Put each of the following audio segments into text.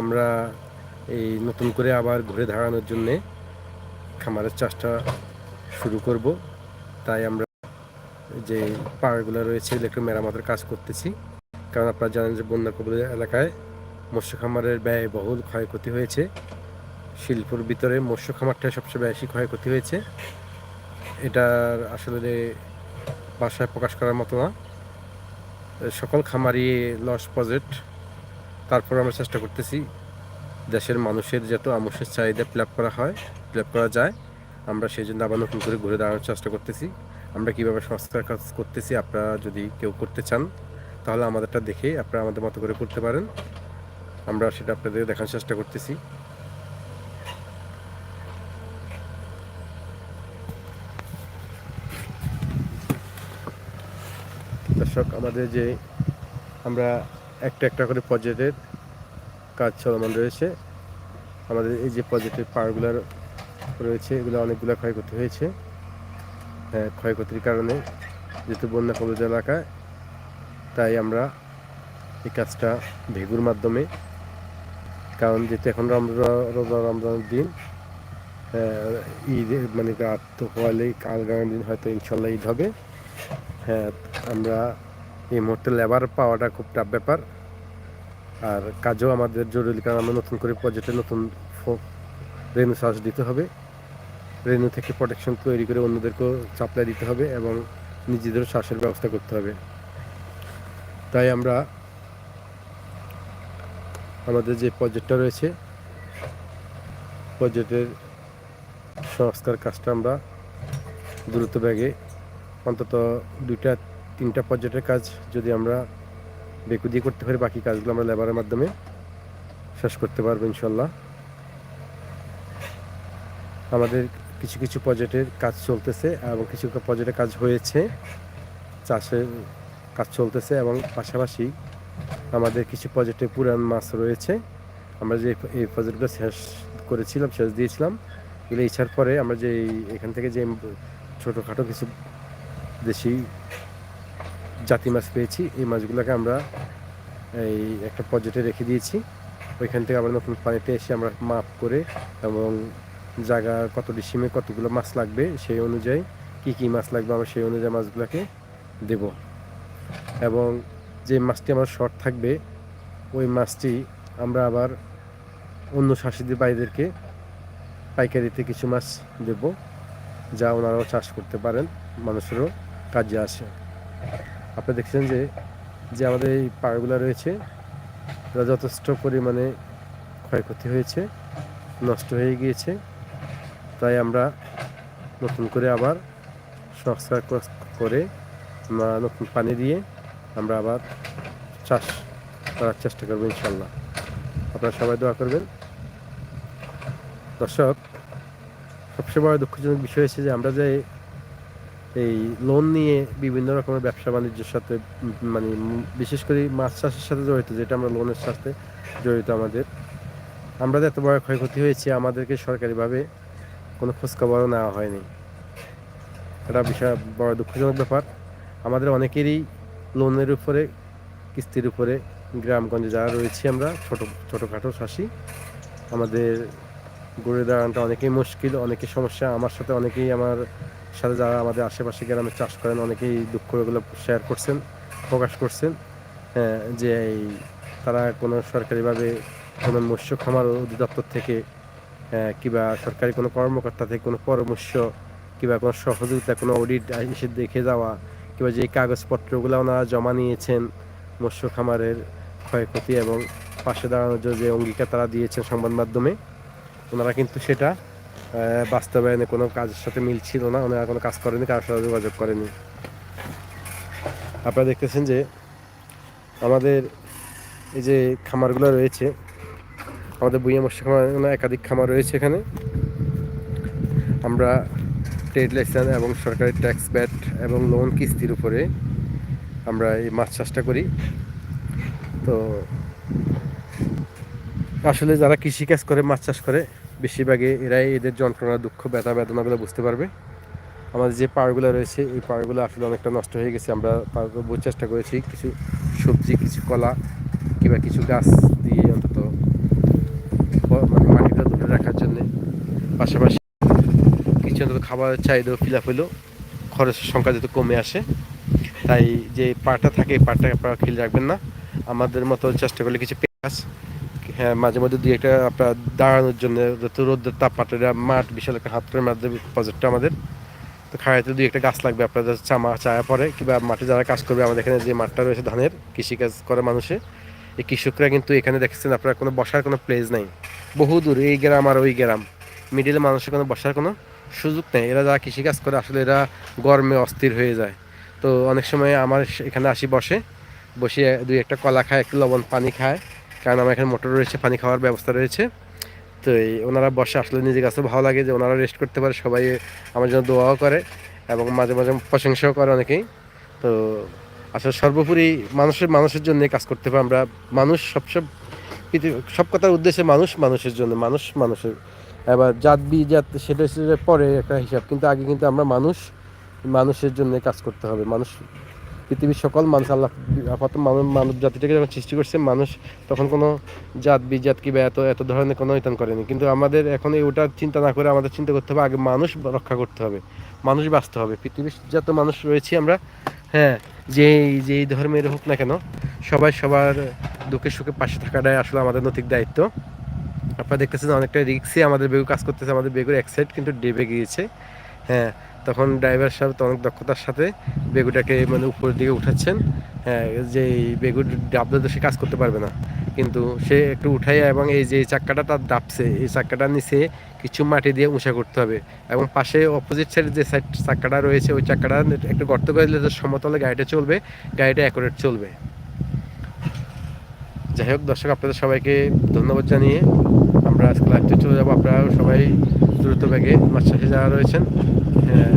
আমরা এই নতুন করে আবার ঘুরে দাঁড়ানোর জন্যে খামারের চাষটা শুরু করব। তাই আমরা যে পাড়গুলো রয়েছে একটু মেরামতের কাজ করতেছি। কারণ আপনারা জানেন যে বন্যা কবলিত এলাকায় মৎস্য খামারের ব্যয়বহুল ক্ষয়ক্ষতি হয়েছে। শিল্পর ভিতরে মৎস্য খামারটা সবচেয়ে বেশি ক্ষয়ক্ষতি হয়েছে। এটার আসলে বাসায় প্রকাশ করার মতো না। সকল খামারই লস প্রজেক্ট তারপর আমরা চেষ্টা করতেছি দেশের মানুষের যত আমসের চাহিদা ফিল করা হয় ফিল করা যায়, আমরা সেই জন্য আবার নতুন করে ঘুরে দাঁড়ানোর চেষ্টা করতেছি। আমরা কীভাবে সংস্কার কাজ করতেছি আপনারা যদি কেউ করতে চান, তাহলে আমাদেরটা দেখে আপনারা আমাদের মতো করে করতে পারেন। আমরা সেটা আপনাদের দেখার চেষ্টা করতেছি। দর্শক, আমাদের যে আমরা একটা একটা করে প্রজেক্টের কাজ চলমান রয়েছে। আমাদের এই যে পজিটিভ পাড়গুলো রয়েছে, এগুলো অনেকগুলো ক্ষয়ক্ষতি হয়েছে। হ্যাঁ ক্ষয়ক্ষতির কারণে যেহেতু বন্যা কবলিত এলাকায় তাই আমরা এই কাজটা ভেগুর মাধ্যমে, কারণ যেহেতু এখন রমজান রমজানের দিন ঈদ মানে রাত তো হলেই আগামী দিন হয়তো ইনশাল্লাহ ঈদ হবে। হ্যাঁ আমরা এই মুহূর্তে লেবার পাওয়াটা খুব টাফ ব্যাপার। আর কাজও আমাদের জরুরি, কারণ আমরা নতুন করে প্রজেক্টে নতুন রেনু চার্জ দিতে হবে। রেনু থেকে প্রোটেকশন তৈরি করে অন্যদেরকেও সাপ্লাই দিতে হবে এবং নিজেদেরও শ্বাসের ব্যবস্থা করতে হবে। তাই আমরা আমাদের যে প্রজেক্টটা রয়েছে প্রজেক্টের সংস্কার কাজটা আমরা দ্রুত ব্যাগে অন্তত দুইটা, তিনটা প্রজেক্টের কাজ যদি আমরা বেকু দিয়ে করতে পারি, বাকি কাজগুলো আমরা লেবারের মাধ্যমে শেষ করতে পারব ইনশাল্লাহ। আমাদের কিছু কিছু প্রজেক্টের কাজ চলতেছে এবং কিছু প্রজেক্টের কাজ হয়েছে, চাষের কাজ চলতেছে এবং পাশাপাশি আমাদের কিছু প্রজেক্টে পুরান মাছ রয়েছে। আমরা যে এই প্রজেক্টগুলো শেষ করেছিলাম, শেষ দিয়েছিলাম, এগুলো ইচ্ছার পরে আমরা যে এখান থেকে যে ছোটোখাটো কিছু দেশি জাতি মাছ পেয়েছি, এই মাছগুলোকে আমরা এই একটা পর্যটে রেখে দিয়েছি। ওইখান থেকে আবার নতুন পানিতে এসে আমরা মাপ করে এবং জায়গা কত ডিসিমে কতগুলো মাছ লাগবে সেই অনুযায়ী কি কি মাছ লাগবে আমরা সেই অনুযায়ী মাছগুলোকে দেব। এবং যে মাছটি আমার শর্ট থাকবে, ওই মাছটি আমরা আবার অন্য শাসিদের বাইদেরকে পাইকারিতে কিছু মাছ দেব, যা ওনারাও চাষ করতে পারেন, মানুষেরও কাজে আসে। আপনি দেখছেন যে যে আমাদের এই পাড়গুলো রয়েছে, তারা যথেষ্ট পরিমাণে ক্ষয়ক্ষতি হয়েছে, নষ্ট হয়ে গিয়েছে। তাই আমরা নতুন করে আবার সংস্কার কর- নতুন পানি দিয়ে আমরা আবার চাষ করার চেষ্টা করব ইনশাল্লাহ। আপনারা সবাই দোয়া করবেন। দর্শক, সবচেয়ে বড় দুঃখজনক বিষয় হচ্ছে যে আমরা যে এই লোন নিয়ে বিভিন্ন রকমের ব্যবসা বাণিজ্যের সাথে মানে বিশেষ করে মাছ চাষের সাথে জড়িত, যেটা আমরা লোনের সাথে জড়িত আমাদের। আমরা এত বড় ক্ষয়ক্ষতি হয়েছে, আমাদেরকে সরকারিভাবে কোনো খোঁজখবরও নেওয়া হয়নি। এটা বিশাল বড় দুঃখজনক ব্যাপার। আমাদের অনেকেরই লোনের উপরে, কিস্তির উপরে গ্রামগঞ্জে যারা রয়েছে আমরা, ছোটো, ছোটোখাটো চাষি, আমাদের গড়ে দাঁড়ানোটা অনেকেই মুশকিল, অনেকেই সমস্যা, আমার সাথে অনেকেই আমার সাথে যারা আমাদের আশেপাশে গ্রামে চাষ করেন অনেকেই দুঃখ দুঃখগুলো শেয়ার করছেন প্রকাশ করছেন হ্যাঁ, যে এই তারা কোনো সরকারিভাবে কোনো মৎস্য খামার অধিদপ্তর থেকে হ্যাঁ, কিংবা সরকারি কোনো কর্মকর্তা থেকে কোনো পরামর্শ কিংবা কোনো সহযোগিতা কোনো অডিট এসে দেখে যাওয়া কিংবা যে কাগজপত্রগুলো ওনারা জমা নিয়েছেন মৎস্য খামারের ক্ষয়ক্ষতি এবং পাশে দাঁড়ানোর যে অঙ্গীকার তারা দিয়েছেন সংবাদ মাধ্যমে ওনারা কিন্তু সেটা বাস্তবায়নে কোনো কাজের সাথে মিল ছিল না ওনারা কোনো কাজ করেনি, কারোর সাথে যোগাযোগ করেনি। আপনারা দেখতেছেন যে আমাদের এই যে খামারগুলো রয়েছে, আমাদের বুইয়া মৎস্য খামার মানে একাধিক খামার রয়েছে এখানে। আমরা ট্রেড লাইসেন্স এবং সরকারি ট্যাক্স ব্যাট এবং লোন কিস্তির উপরে আমরা এই মাছ চাষটা করি। তো আসলে যারা কৃষিকাজ করে, মাছ চাষ করে বেশিরভাগই এরাই এদের যন্ত্রণা, দুঃখ, ব্যথা, বেদনাগুলো বুঝতে পারবে। আমাদের যে পাড়গুলো রয়েছে, এই পাড়গুলো আসলে অনেকটা নষ্ট হয়ে গেছে। আমরা বোঝার চেষ্টা করেছি, কিছু সবজি, কিছু কলা কিংবা কিছু গাছ দিয়ে অন্তত মানে মাটিটা দূরে রাখার জন্যে। পাশাপাশি কিছু অন্তত খাবারের চাহিদাও ফিল আপ হলেও খরচের সংখ্যা যেহেতু কমে আসে, তাই যে পাটা থাকে পাটা আপনারা ফিল রাখবেন না। আমাদের মতো চেষ্টা করলে কিছু পেঁয়াজ হ্যাঁ মাঝে মধ্যে দুই একটা আপনার দাঁড়ানোর জন্য যত রোদ্রের তাপমাত্রা মাঠ বিশাল একটা হাত করে মাধ্যমে প্রজেক্টটা আমাদের। তো খাড়াইতে দুই একটা গাছ লাগবে, আপনাদের চামা চায়া পরে কিংবা মাঠে যারা কাজ করবে, আমাদের এখানে যে মাঠটা রয়েছে ধানের, কৃষিকাজ করে মানুষে, এই কৃষকরা কিন্তু এখানে দেখছেন আপনার কোনো বসার কোনো প্লেস নাই। বহু দূর, এই গ্রাম আর ওই গ্রাম। মিডিলে মানুষের কোনো বসার কোনো সুযোগ নেই। এরা যারা কৃষিকাজ করে, আসলে এরা গরমে অস্থির হয়ে যায়। তো অনেক সময় আমার এখানে আসি বসে বসে দুই একটা কলা খায়, একটু লবণ পানি খায়। কারণ আমার এখানে মোটর রয়েছে, পানি খাওয়ার ব্যবস্থা রয়েছে। তো এই ওনারা বসে আসলে নিজের কাছে ভালো লাগে যে ওনারা রেস্ট করতে পারে, সবাই আমার জন্য দোয়াও করে এবং মাঝে মাঝে প্রশংসাও করে অনেকেই। তো আসলে সর্বোপরি মানুষের মানুষের জন্য কাজ করতে পারে আমরা মানুষ পৃথিবী- সব কথার উদ্দেশ্যে মানুষ মানুষের জন্য, মানুষ মানুষের। এবার জাত বি জাত সেটা পরে একটা হিসাব, কিন্তু আগে কিন্তু আমরা মানুষ, মানুষের জন্য কাজ করতে হবে। মানুষ পৃথিবীর সকল মানুষ, আল্লাহ প্রথম মানব জাতিটাকে যখন সৃষ্টি করছে, মানুষ তখন কোনো জাত, বিজাত কিংবা এত এত ধরনের কোনো ইতান করেনি। কিন্তু আমাদের এখন এই ওটা চিন্তা না করে আমাদের চিন্তা করতে হবে, আগে মানুষ রক্ষা করতে হবে, মানুষ বাঁচতে হবে। পৃথিবীর যত মানুষ রয়েছি আমরা হ্যাঁ যেই যেই ধর্মের হোক না কেন, সবাই সবার দুঃখে সুখে পাশে থাকাটাই আসলে আমাদের নৈতিক দায়িত্ব। আপনারা দেখতেছেন অনেকটা রিক্সে আমাদের বেগু কাজ করতেছে, আমাদের বেগুর এক সাইড কিন্তু ডেবে গিয়েছে। হ্যাঁ তখন ড্রাইভার সাহেব অনেক দক্ষতার সাথে বেগুটাকে মানে উপরের দিকে উঠাচ্ছেন। হ্যাঁ যে বেগু ডাবলে তো সে কাজ করতে পারবে না। কিন্তু সে একটু উঠাইয়া এবং এই যে চাক্কাটা তার ডাবছে এই চাক্কাটার নিচে কিছু মাটি দিয়ে উঁচা করতে হবে এবং পাশে অপোজিট সাইডে যে সাইড চাক্কাটা রয়েছে, ওই চাক্কাটা একটু গর্ত করে দিলে সমতলে গাড়িটা চলবে, গাড়িটা অ্যাকুরেট চলবে। যাই হোক দর্শক আপনাদের সবাইকে ধন্যবাদ জানিয়ে আমরা আজকে লাইভে চলে যাব। আপনারা সবাই দ্রুত ব্যাগে মাছ চাষে যারা রয়েছেন হ্যাঁ,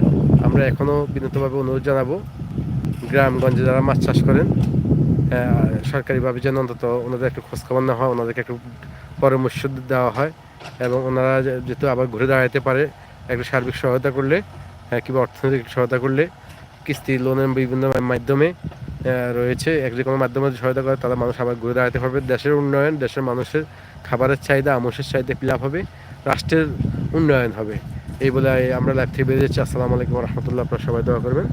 আমরা এখনও বিনীতভাবে অনুরোধ জানাব গ্রামগঞ্জে যারা মাছ চাষ করেন হ্যাঁ, সরকারিভাবে যেন অন্তত ওনাদের একটু খোঁজখবর নেওয়া হয় ওনাদেরকে একটু পরামর্শ দেওয়া হয় এবং ওনারা যেহেতু আবার ঘুরে দাঁড়াতে পারে একটু সার্বিক সহায়তা করলে হ্যাঁ, কিংবা অর্থনৈতিক সহায়তা করলে কিস্তি লোনের বিভিন্ন মাধ্যমে রয়েছে। এক যে কোনো মাধ্যমে সহায়তা করে তারা মানুষ আবার ঘুরে দাঁড়াতে পারবে। দেশের উন্নয়ন, দেশের মানুষের খাবারের চাহিদা, আমসের চাহিদা পিলাপ হবে, রাষ্ট্রের উন্নয়ন হবে। এই বলে আমরা লাইভ থেকে বেরিয়ে যাচ্ছি আসসালামু আলাইকুম রহমতুল্লাহ। আপনার সবাই দোয়া করবেন।